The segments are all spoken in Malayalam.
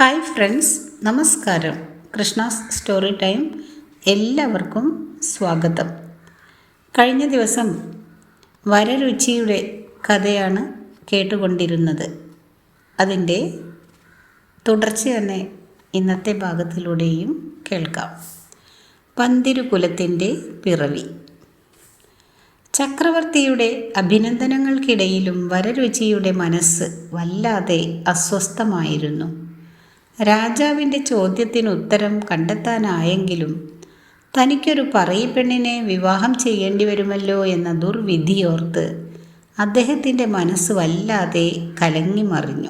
ഹായ് ഫ്രണ്ട്സ് നമസ്കാരം. കൃഷ്ണാസ് സ്റ്റോറി ടൈം എല്ലാവർക്കും സ്വാഗതം. കഴിഞ്ഞ ദിവസം വരരുചിയുടെ കഥയാണ് കേട്ടുകൊണ്ടിരുന്നത്. അതിന്റെ തുടർച്ച തന്നെ ഇന്നത്തെ ഭാഗത്തിലൂടെയും കേൾക്കാം. പന്തിരുകുലത്തിന്റെ പിറവി. ചക്രവർത്തിയുടെ അഭിനന്ദനങ്ങൾക്കിടയിലും വരരുചിയുടെ മനസ്സ് വല്ലാതെ അസ്വസ്ഥമായിരുന്നു. രാജാവിന്റെ ചോദ്യത്തിന് ഉത്തരം കണ്ടെത്താനായെങ്കിലും തനിക്കൊരു പറയപ്പെണ്ണിനെ വിവാഹം ചെയ്യേണ്ടി വരുമല്ലോ എന്ന ദുർവിധിയോർത്ത് അദ്ദേഹത്തിന്റെ മനസ്സ് വല്ലാതെ കലങ്ങിമറിഞ്ഞു.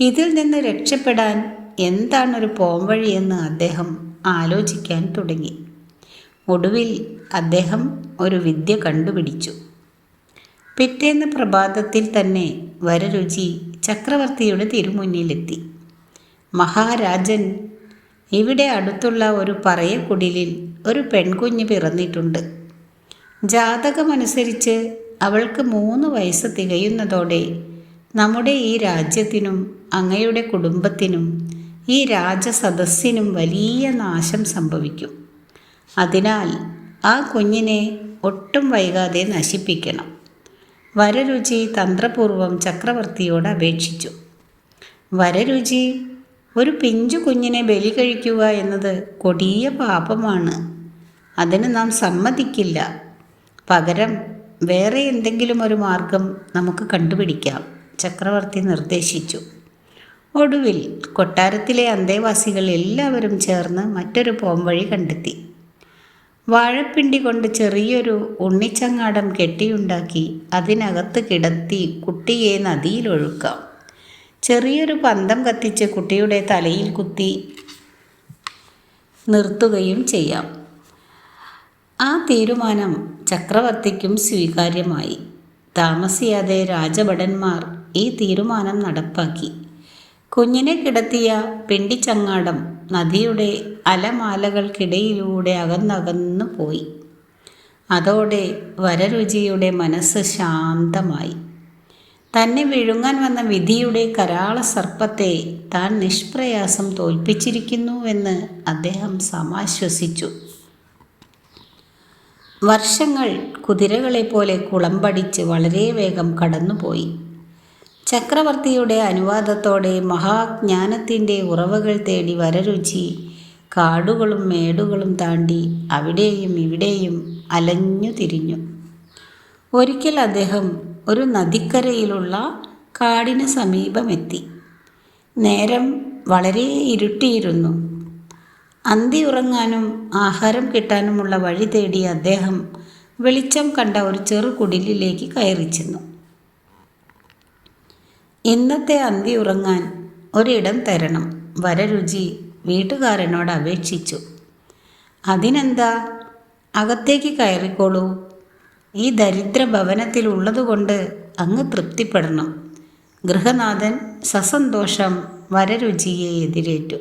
ഇതിൽ നിന്ന് രക്ഷപ്പെടാൻ എന്താണൊരു പോംവഴിയെന്ന് അദ്ദേഹം ആലോചിക്കാൻ തുടങ്ങി. ഒടുവിൽ അദ്ദേഹം ഒരു വിദ്യ കണ്ടുപിടിച്ചു. പിറ്റേന്ന് പ്രഭാതത്തിൽ തന്നെ വരരുചി ചക്രവർത്തിയുടെ തിരുമുന്നിലെത്തി. മഹാരാജൻ. ഇവിടെ അടുത്തുള്ള ഒരു പറയ പറയക്കുടിലിൽ ഒരു പെൺകുഞ്ഞ് പിറന്നിട്ടുണ്ട്. ജാതകമനുസരിച്ച് അവൾക്ക് മൂന്ന് വയസ്സ് തികയുന്നതോടെ നമ്മുടെ ഈ രാജ്യത്തിനും അങ്ങയുടെ കുടുംബത്തിനും ഈ രാജസദസ്സിനും വലിയ നാശം സംഭവിക്കും. അതിനാൽ ആ കുഞ്ഞിനെ ഒട്ടും വൈകാതെ നശിപ്പിക്കണം. വരരുചി തന്ത്രപൂർവം ചക്രവർത്തിയോട് അപേക്ഷിച്ചു. വരരുചി ഒരു പിഞ്ചു കുഞ്ഞിനെ ബലി കഴിക്കുക എന്നത് കൊടിയ പാപമാണ്. അതിന് നാം സമ്മതിക്കില്ല. പകരം വേറെ എന്തെങ്കിലും ഒരു മാർഗം നമുക്ക് കണ്ടുപിടിക്കാം. ചക്രവർത്തി നിർദ്ദേശിച്ചു. ഒടുവിൽ കൊട്ടാരത്തിലെ അന്തേവാസികൾ എല്ലാവരും ചേർന്ന് മറ്റൊരു പോംവഴി കണ്ടെത്തി. വാഴപ്പിണ്ടി കൊണ്ട് ചെറിയൊരു ഉണ്ണിച്ചങ്ങാടം കെട്ടിയുണ്ടാക്കി അതിനകത്ത് കിടത്തി കുട്ടിയെ നദിയിലൊഴുക്കാം. ചെറിയൊരു പന്തം കത്തിച്ച് കുട്ടിയുടെ തലയിൽ കുത്തി നിർത്തുകയും ചെയ്യാം. ആ തീരുമാനം ചക്രവർത്തിക്കും സ്വീകാര്യമായി. താമസിയാതെ രാജഭടന്മാർ ഈ തീരുമാനം നടപ്പാക്കി. കുഞ്ഞിനെ കിടത്തിയ പിണ്ടിച്ചങ്ങാടം നദിയുടെ അലമാലകൾക്കിടയിലൂടെ അകന്നകന്നു പോയി അതോടെ വരരുചിയുടെ മനസ്സ് ശാന്തമായി. തന്നെ വിഴുങ്ങാൻ വന്ന വിധിയുടെ കരാള സർപ്പത്തെ താൻ നിഷ്പ്രയാസം തോൽപ്പിച്ചിരിക്കുന്നുവെന്ന് അദ്ദേഹം സമാശ്വസിച്ചു. വർഷങ്ങൾ കുതിരകളെ പോലെ കുളമ്പടിച്ച് വളരെ വേഗം കടന്നുപോയി. ചക്രവർത്തിയുടെ അനുവാദത്തോടെ മഹാജ്ഞാനത്തിന്റെ ഉറവകൾ തേടി വരരുചി കാടുകളും മേടുകളും താണ്ടി അവിടെയും ഇവിടെയും അലഞ്ഞു തിരിഞ്ഞു ഒരിക്കൽ അദ്ദേഹം ഒരു നദിക്കരയിലുള്ള കാടിന് സമീപമെത്തി. നേരം വളരെ ഇരുട്ടിയിരുന്നു. അന്തി ഉറങ്ങാനും ആഹാരം കിട്ടാനുമുള്ള വഴി തേടി അദ്ദേഹം വെളിച്ചം കണ്ട ഒരു ചെറു കുടിലിലേക്ക് കയറിച്ചെന്നു. ഇന്നത്തെ അന്തി ഉറങ്ങാൻ ഒരിടം തരണം വരരുചി വീട്ടുകാരനോട് അപേക്ഷിച്ചു. അതിനെന്താ? അകത്തേക്ക് കയറിക്കോളൂ. ഈ ദരിദ്ര ഭവനത്തിലുള്ളതുകൊണ്ട് അങ്ങ് തൃപ്തിപ്പെടണം. ഗൃഹനാഥൻ സസന്തോഷം വരരുചിയെ എതിരേറ്റു.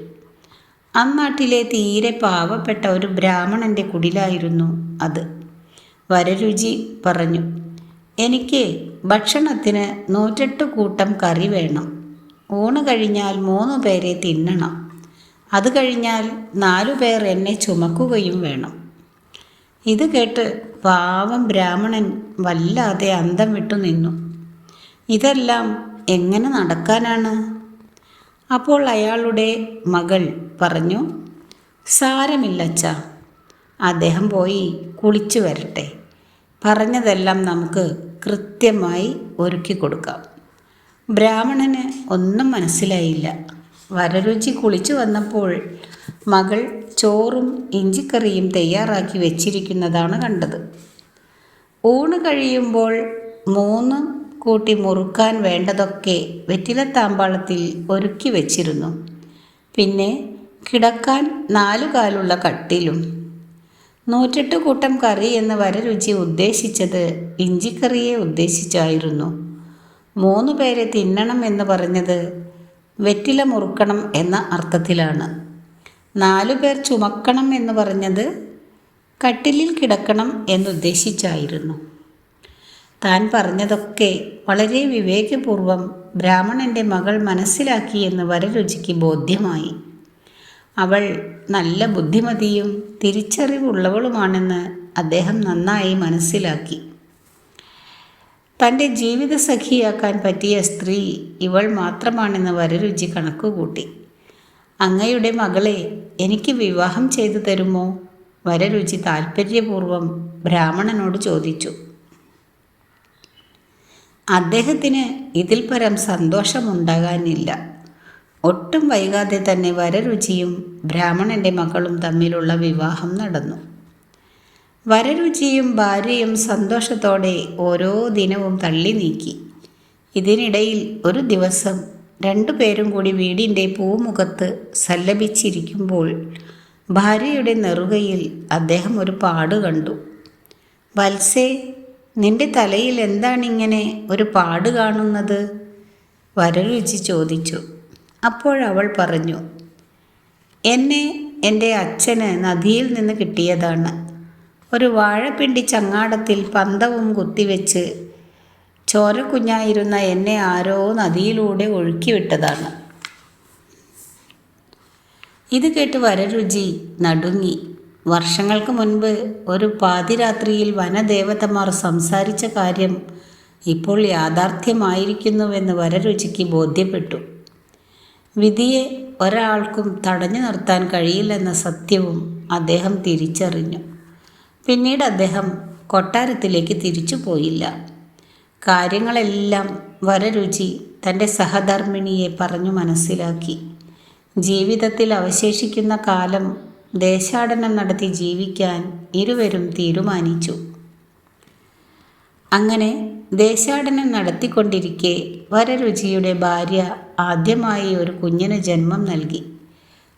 അന്നാട്ടിലെ തീരെ പാവപ്പെട്ട ഒരു ബ്രാഹ്മണന്റെ കുടിലായിരുന്നു അത്. വരരുചി പറഞ്ഞു എനിക്ക് ഭക്ഷണത്തിന് നൂറ്റെട്ട് കൂട്ടം കറി വേണം. ഊണ് കഴിഞ്ഞാൽ മൂന്ന് പേരെ തിന്നണം. അത് കഴിഞ്ഞാൽ നാലു പേർ എന്നെ ചുമക്കുകയും വേണം ഇത് കേട്ട് പാവം ബ്രാഹ്മണൻ വല്ലാതെ അന്തം വിട്ടു നിന്നു. ഇതെല്ലാം എങ്ങനെ നടക്കാനാണ്? അപ്പോൾ അയാളുടെ മകൾ പറഞ്ഞു സാരമില്ലച്ച അദ്ദേഹം പോയി കുളിച്ചു വരട്ടെ. പറഞ്ഞതെല്ലാം നമുക്ക് കൃത്യമായി ഒരുക്കി കൊടുക്കാം. ബ്രാഹ്മണന് ഒന്നും മനസ്സിലായില്ല. വരരുചി കുളിച്ചു വന്നപ്പോൾ മകൾ ചോറും ഇഞ്ചിക്കറിയും തയ്യാറാക്കി വെച്ചിരിക്കുന്നതാണ് കണ്ടത്. ഊണ് കഴിയുമ്പോൾ മൂന്ന് കൂട്ടി മുറുക്കാൻ വേണ്ടതൊക്കെ വെറ്റിലത്താമ്പാളത്തിൽ ഒരുക്കി വെച്ചിരുന്നു. പിന്നെ കിടക്കാൻ നാലുകാലുള്ള കട്ടിലും നൂറ്റെട്ട് കൂട്ടം കറി എന്ന വരരുചി ഉദ്ദേശിച്ചത് ഇഞ്ചിക്കറിയെ ഉദ്ദേശിച്ചായിരുന്നു. മൂന്ന് പേരെ തിന്നണം എന്ന് പറഞ്ഞത് വെറ്റില മുറുക്കണം എന്ന അർത്ഥത്തിലാണ്. നാലു പേർ ചുമക്കണം എന്ന് പറഞ്ഞത് കട്ടിലിൽ കിടക്കണം എന്നുദ്ദേശിച്ചായിരുന്നു. താൻ പറഞ്ഞതൊക്കെ വളരെ വിവേകപൂർവം ബ്രാഹ്മണന്റെ മകൾ മനസ്സിലാക്കി എന്ന് വരരുചിക്ക് ബോധ്യമായി. അവൾ നല്ല ബുദ്ധിമതിയും തിരിച്ചറിവുള്ളവളുമാണെന്ന് അദ്ദേഹം നന്നായി മനസ്സിലാക്കി. തന്റെ ജീവിത സഖിയാക്കാൻ പറ്റിയ സ്ത്രീ ഇവൾ മാത്രമാണെന്ന് വരരുചി കണക്കുകൂട്ടി. അങ്ങയുടെ മകളെ എനിക്ക് വിവാഹം ചെയ്തു തരുമോ? വരരുചി താൽപ്പര്യപൂർവം ബ്രാഹ്മണനോട് ചോദിച്ചു. അദ്ദേഹത്തിന് ഇതിൽ പരം സന്തോഷമുണ്ടാകാനില്ല. ഒട്ടും വൈകാതെ തന്നെ വരരുചിയും ബ്രാഹ്മണന്റെ മകളും തമ്മിലുള്ള വിവാഹം നടന്നു. വരരുചിയും ഭാര്യയും സന്തോഷത്തോടെ ഓരോ ദിനവും തള്ളി നീക്കി. ഇതിനിടയിൽ ഒരു ദിവസം രണ്ടുപേരും കൂടി വീടിന്റെ പൂമുഖത്ത് സല്ലപിച്ചിരിക്കുമ്പോൾ ഭാര്യയുടെ നെറുകയിൽ അദ്ദേഹം ഒരു പാട് കണ്ടു. വത്സേ നിന്റെ തലയിൽ എന്താണിങ്ങനെ ഒരു പാട് കാണുന്നത്? വരരുചി ചോദിച്ചു. അപ്പോഴവൾ പറഞ്ഞു എന്നെ എന്റെ അച്ഛന് നദിയിൽ നിന്ന് കിട്ടിയതാണ്. ഒരു വാഴപ്പിണ്ടി ചങ്ങാടത്തിൽ പന്തവും കുത്തിവെച്ച് ചോരക്കുഞ്ഞായിരുന്ന എന്നെ ആരോ നദിയിലൂടെ ഒഴുക്കിവിട്ടതാണ്. ഇത് കേട്ട് വരരുചി നടുങ്ങി. വർഷങ്ങൾക്ക് മുൻപ് ഒരു പാതിരാത്രിയിൽ വനദേവതമാർ സംസാരിച്ച കാര്യം ഇപ്പോൾ യാഥാർത്ഥ്യമായിരിക്കുന്നുവെന്ന് വരരുചിക്ക് ബോധ്യപ്പെട്ടു. വിധിയെ ഒരാൾക്കും തടഞ്ഞു നിർത്താൻ കഴിയില്ലെന്ന സത്യവും അദ്ദേഹം തിരിച്ചറിഞ്ഞു. പിന്നീട് അദ്ദേഹം കൊട്ടാരത്തിലേക്ക് തിരിച്ചു പോയില്ല കാര്യങ്ങളെല്ലാം വരരുചി തന്റെ സഹധർമ്മിണിയെ പറഞ്ഞു മനസ്സിലാക്കി. ജീവിതത്തിൽ അവശേഷിക്കുന്ന കാലം ദേശാടനം നടത്തി ജീവിക്കാൻ ഇരുവരും തീരുമാനിച്ചു. അങ്ങനെ ദേശാടനം നടത്തിക്കൊണ്ടിരിക്കെ വരരുചിയുടെ ഭാര്യ ആദ്യമായി ഒരു കുഞ്ഞിന് ജന്മം നൽകി.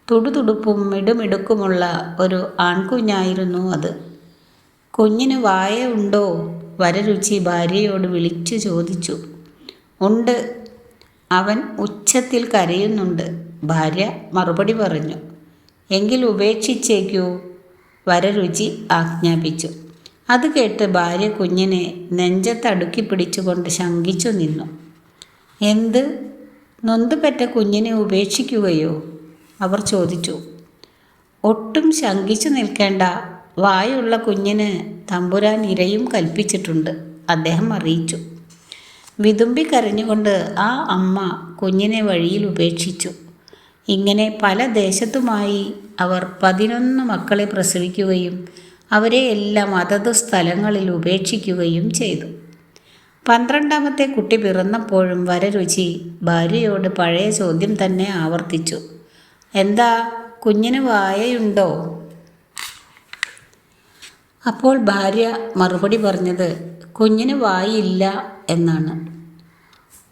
തുടുതുടുപ്പും മിടുമിടുക്കുമുള്ള ഒരു ആൺകുഞ്ഞായിരുന്നു അത്. കുഞ്ഞിന് വായ ഉണ്ടോ? വരരുചി ഭാര്യയോട് വിളിച്ചു ചോദിച്ചു. ഉണ്ട്. അവൻ ഉച്ചത്തിൽ കരയുന്നുണ്ട് ഭാര്യ മറുപടി പറഞ്ഞു. എങ്കിൽ ഉപേക്ഷിച്ചേക്കൂ വരരുചി ആജ്ഞാപിച്ചു. അത് കേട്ട് ഭാര്യ കുഞ്ഞിനെ നെഞ്ചത്തടുക്കി പിടിച്ചുകൊണ്ട് ശങ്കിച്ചു നിന്നു. എന്ത്? നൊന്തുപെറ്റ കുഞ്ഞിനെ ഉപേക്ഷിക്കുകയോ? അവർ ചോദിച്ചു. ഒട്ടും ശങ്കിച്ചു നിൽക്കേണ്ട. വായുള്ള കുഞ്ഞിന് തമ്പുരാൻ ഇരയും കൽപ്പിച്ചിട്ടുണ്ട്. അദ്ദേഹം അറിയിച്ചു. വിതുമ്പി കരഞ്ഞുകൊണ്ട് ആ അമ്മ കുഞ്ഞിനെ വഴിയിൽ ഉപേക്ഷിച്ചു. ഇങ്ങനെ പല ദേശത്തുമായി അവർ പതിനൊന്ന് മക്കളെ പ്രസവിക്കുകയും അവരെ എല്ലാം അതത് സ്ഥലങ്ങളിൽ ഉപേക്ഷിക്കുകയും ചെയ്തു. പന്ത്രണ്ടാമത്തെ കുട്ടി പിറന്നപ്പോഴും വരരുചി ഭാര്യയോട് പഴയ ചോദ്യം തന്നെ ആവർത്തിച്ചു. എന്താ കുഞ്ഞിന് വായയുണ്ടോ? അപ്പോൾ ഭാര്യ മറുപടി പറഞ്ഞത് കുഞ്ഞിന് വായില്ല എന്നാണ്.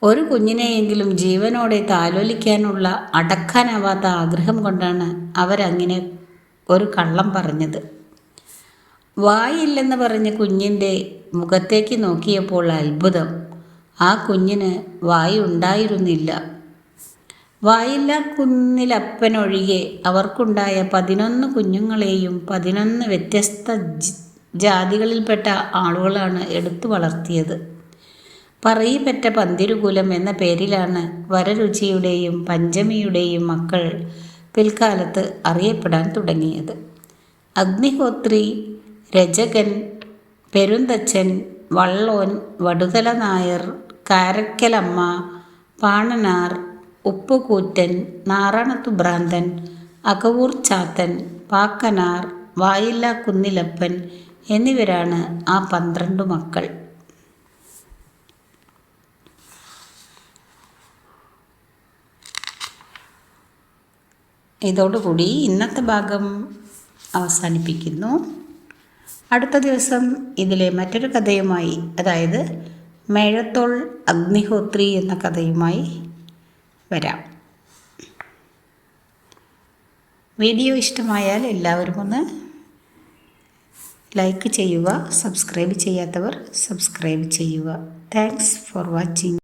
ഒരു കുഞ്ഞിനെയെങ്കിലും ജീവനോടെ താലോലിക്കാനുള്ള അടക്കാനാവാത്ത ആഗ്രഹം കൊണ്ടാണ് അവരങ്ങനെ ഒരു കള്ളം പറഞ്ഞത്. വായില്ലെന്ന് പറഞ്ഞ് കുഞ്ഞിന്റെ മുഖത്തേക്ക് നോക്കിയപ്പോൾ അത്ഭുതം. ആ കുഞ്ഞിന് വായി ഉണ്ടായിരുന്നില്ല. വായില്ല കുന്നിലപ്പനൊഴികെ അവർക്കുണ്ടായ പതിനൊന്ന് കുഞ്ഞുങ്ങളെയും പതിനൊന്ന് വ്യത്യസ്ത ജാതികളിൽപ്പെട്ട ആളുകളാണ് എടുത്തു വളർത്തിയത്. പറയിപ്പറ്റ പന്തിരുകുലം എന്ന പേരിലാണ് വരരുചിയുടെയും പഞ്ചമിയുടെയും മക്കൾ പിൽക്കാലത്ത് അറിയപ്പെടാൻ തുടങ്ങിയത്. അഗ്നിഹോത്രി രജകൻ പെരുന്തച്ഛൻ വള്ളോൻ വടുതല നായർ കാരക്കലമ്മ പാണനാർ ഉപ്പുകൂറ്റൻ നാറാണത്തു ഭ്രാന്തൻ അകവൂർ ചാത്തൻ പാക്കനാർ വായില്ല കുന്നിലപ്പൻ എന്നിവരാണ് ആ പന്ത്രണ്ട് മക്കൾ. ഇതോടുകൂടി ഇന്നത്തെ ഭാഗം അവസാനിപ്പിക്കുന്നു. അടുത്ത ദിവസം ഇതിലെ മറ്റൊരു കഥയുമായി അതായത് മേഴത്തോൾ അഗ്നിഹോത്രി എന്ന കഥയുമായി വരാം. വീഡിയോ ഇഷ്ടമായാൽ എല്ലാവരും ഒന്ന് ലൈക്ക് ചെയ്യുക സബ്സ്ക്രൈബ് ചെയ്യാത്തവർ സബ്സ്ക്രൈബ് ചെയ്യുക. Thanks for watching